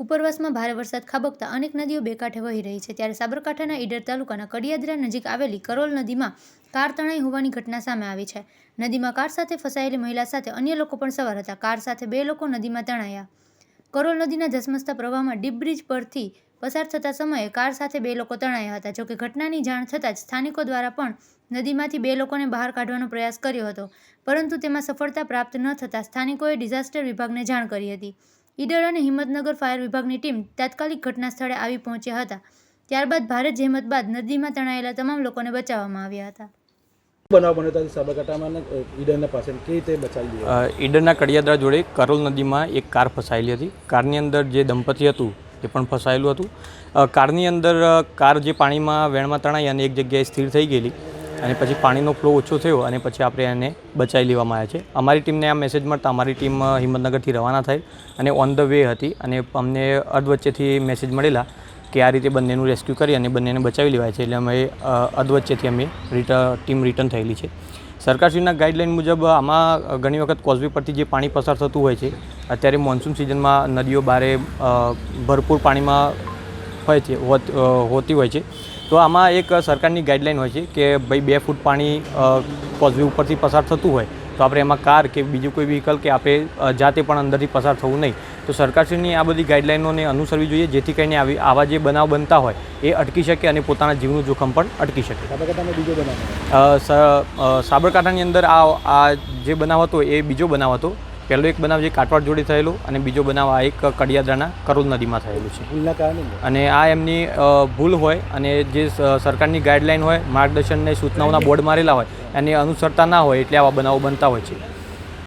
ઉપરવાસમાં ભારે વરસાદ ખાબકતા અનેક નદીઓ બે કાંઠે વહી રહી છે. ત્યારે સાબરકાંઠાના ઈડર તાલુકાના કડિયાદરા નજીક આવેલી કરોલ નદીમાં કાર તણાઈ હોવાની ઘટના સામે આવી છે. નદીમાં કાર સાથે ફસાયેલી મહિલા સાથે અન્ય લોકો પણ સવાર હતા. કાર સાથે બે લોકો નદીમાં તણાયા. કરોલ નદીના ધસમસતા પ્રવાહમાં ડીપ બ્રિજ પરથી પસાર થતા સમયે કાર સાથે બે લોકો તણાયા હતા. જોકે ઘટનાની જાણ થતાં જ સ્થાનિકો દ્વારા પણ નદીમાંથી બે લોકોને બહાર કાઢવાનો પ્રયાસ કર્યો હતો. પરંતુ તેમાં સફળતા પ્રાપ્ત ન થતાં સ્થાનિકોએ ડિઝાસ્ટર વિભાગને જાણ કરી હતી. ઈડર અને હિંમતનગર ફાયર વિભાગની ટીમ તાત્કાલિક ઘટના સ્થળે આવી પહોંચ્યા હતા. ત્યારબાદ ભારે જહેમત બાદ નદીમાં તણાયેલા તમામ લોકોને બચાવવામાં આવ્યા હતા. બનાવ બન્યો હતો સાબરકાંઠામાં ઈડરના પાસે કેવી રીતે બચાવી ઈડરના કડિયાદરા જોડે કરોલ નદીમાં એક કાર ફસાયેલી હતી. કારની અંદર જે દંપતી હતું એ પણ ફસાયેલું હતું. કારની અંદર કાર જે પાણીમાં વેણમાં તણાઈ અને એક જગ્યાએ સ્થિર થઈ ગયેલી. અને પછી પાણીનો ફ્લો ઓછો થયો અને પછી આપણે એને બચાવી લેવામાં આવ્યા છે. અમારી ટીમને આ મેસેજ મળતા અમારી ટીમ હિંમતનગરથી રવાના થઈ અને ઓન ધ વે હતી અને અમને અધવચ્ચેથી મેસેજ મળેલા કે આ રીતે બંનેનું રેસ્ક્યુ કરી અને બંનેને બચાવી લેવાય છે. એટલે અમે અધવચ્ચેથી અમે રિટર્ન ટીમ રિટર્ન થયેલી છે. સરકારશ્રીના ગાઈડલાઇન મુજબ, આમાં ઘણી વખત કોઝવે પરથી જે પાણી પસાર થતું હોય છે, અત્યારે મોન્સૂન સિઝનમાં નદીઓ બારે ભરપૂર પાણીમાં હોય છે, હોત- હોતી હોય છે. તો આમાં એક સરકારની ગાઈડલાઇન હોય છે કે ભાઈ બે ફૂટ પાણી કોઝવે ઉપરથી પસાર થતું હોય તો આપણે એમાં કાર કે બીજું કોઈ વ્હીકલ કે આપણે જાતે પણ અંદરથી પસાર થવું નહીં. તો સરકારશ્રીની આ બધી ગાઈડલાઇનોને અનુસરવી જોઈએ જેથી કરીને આવી આવા જે બનાવ બનતા હોય એ અટકી શકે અને પોતાના જીવનું જોખમ પણ અટકી શકે. સાબરકાંઠાની અંદર આ આ જે બનાવ હતો એ બીજો બનાવ હતો. પહેલો એક બનાવ જે કાટવાડ જોડે થયેલો અને બીજો બનાવ આ એક કડિયાદરાના કરોલ નદીમાં થયેલું છે. ભૂલના કારણે અને આ એમની ભૂલ હોય અને જે સરકારની ગાઈડલાઇન હોય માર્ગદર્શન અને સૂચનાઓના બોર્ડ મારેલા હોય એને અનુસરતા ના હોય એટલે આવા બનાવો બનતા હોય છે.